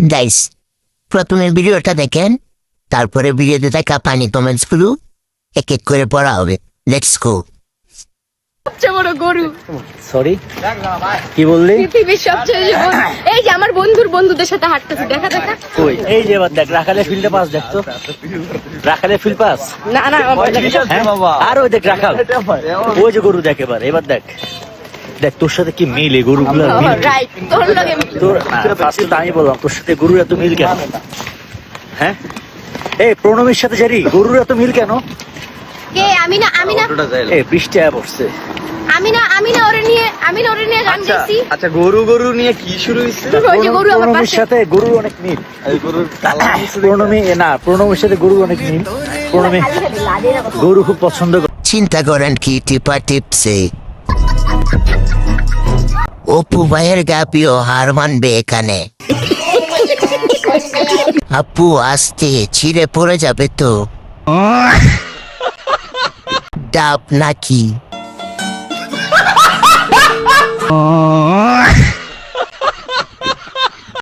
Guys প্রথমে ভিডিওটা দেখেন তারপরে ভিডিওতে থাকা পানি কমেন্টসগুলো এক এক করে পড়া হবে। লেটস গো সবচেয়ে বড় গরু। সরি কি বললি? পৃথিবীর সবচেয়ে এই যে আমার বন্ধুর বন্ধুদের সাথে হাঁটতেছি দেখা দেখা। কই? এই যে দেখ রাখালে ফিল্ডে পাস দেখ রাখালে ফিল্ড পাস না না আমার দেখা- হ্যাঁ আর ওই দেখ রাখাল। ওই যে গরু দেখ এবার এবার দেখ। দেখ তোর সাথে কি মিল এই গরুগুলো রাইট তোর ফার্স্টে তো আমি বললাম তোর সাথে গরুর এত মিল কেন? হ্যাঁ? এই প্রণমের সাথে জারি গরুর এত মিল কেন? কে আমি না আমি না। এই বৃষ্টি আয়া পড়ছে। আমি না আমি না ওরে নিয়ে আমি না ওরে নিয়ে গান গাইছি। আচ্ছা গরু গরু নিয়ে কি শুরু গরু আমার পাশে। সাথে গরুর অনেক মিল। এই গরুর প্রণমী না প্রণমের সাথে গরুর অনেক মিল। প্রণমী গরু খুব পছন্দ করে। চিন্তা করেন কি টিপা টিপসে। অপু ভাইয়ের গাপিও হার মানবে এখানে। আপু আসতে ছিঁড়ে পড়ে যাবে তো। ডাব নাকি?